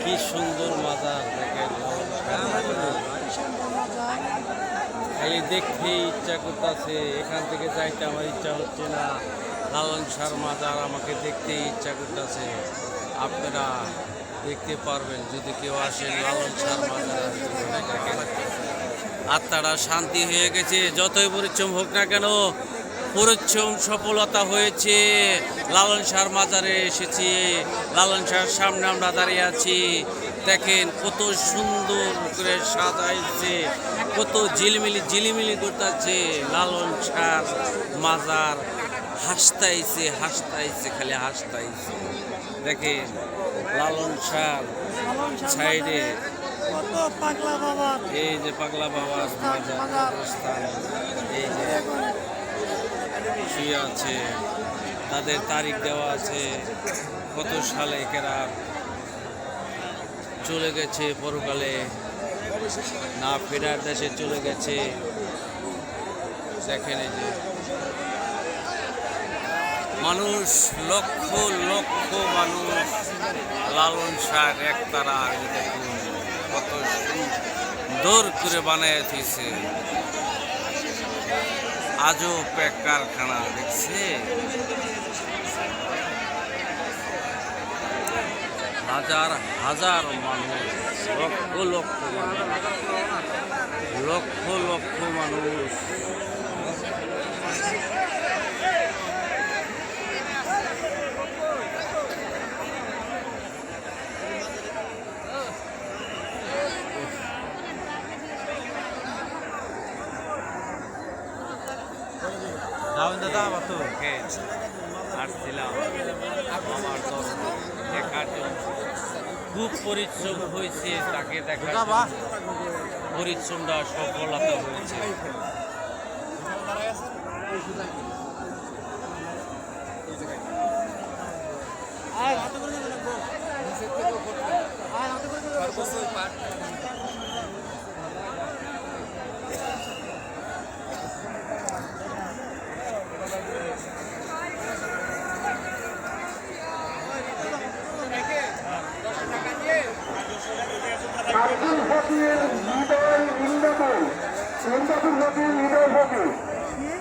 কি সুন্দর মাজার দেখেন খালি দেখতে ইচ্ছা করতেছে, এখান থেকে যাইতে আমার ইচ্ছা হচ্ছে না। লালন সার মাজার আমাকে দেখতে ইচ্ছা করতেছে। আপনারা দেখতে পারবেন, যদি কেউ আসেন লালন দেখেন আত্মাটা শান্তি হয়ে গেছে, যতই পরিশ্রম হোক না কেন, পরিশ্রম সফলতা হয়েছে। লালন সার মাজারে এসেছি, লালন সার সামনে আমরা দাঁড়িয়ে আছি। দেখেন কত সুন্দর করে সাজাইছে কত ঝিলমিলি ঝিলিমিলি করতেছে লালন সার মাজার হাসতাইছে হাসতাইছে খালি হাসতাইছে। দেখেন লালন সার সাইডে। বাবা। এই যে পাগলা বাবার মাজার এই যে শুয়ে আছে তাদের তারিখ দেওয়া আছে কত সালে কেরা চলে গেছে পরকালে। না ফেরার দেশে চলে গেছে। দেখেন যে। মানুষ, লক্ষ লক্ষ মানুষ লালন শাক একতারা দেখুন কত সুন্দর করে বানায় দিয়েছে। আজও প্যাক কারখানা দেখছে হাজার হাজার মানুষ, লক্ষ লক্ষ মানুষ, লক্ষ লক্ষ মানুষ। দাদা আবার তো ওকে আসছিলাম। আমার ধর্ম দেখার জন্য খুব পরিশ্রম হয়েছে তাকে দেখা পরিশ্রমটা সফলতা হয়েছে। আব্দুল ফকির হৃদয় ইন্দাপুর ইন্দাপুর ফকির হৃদয় ফকির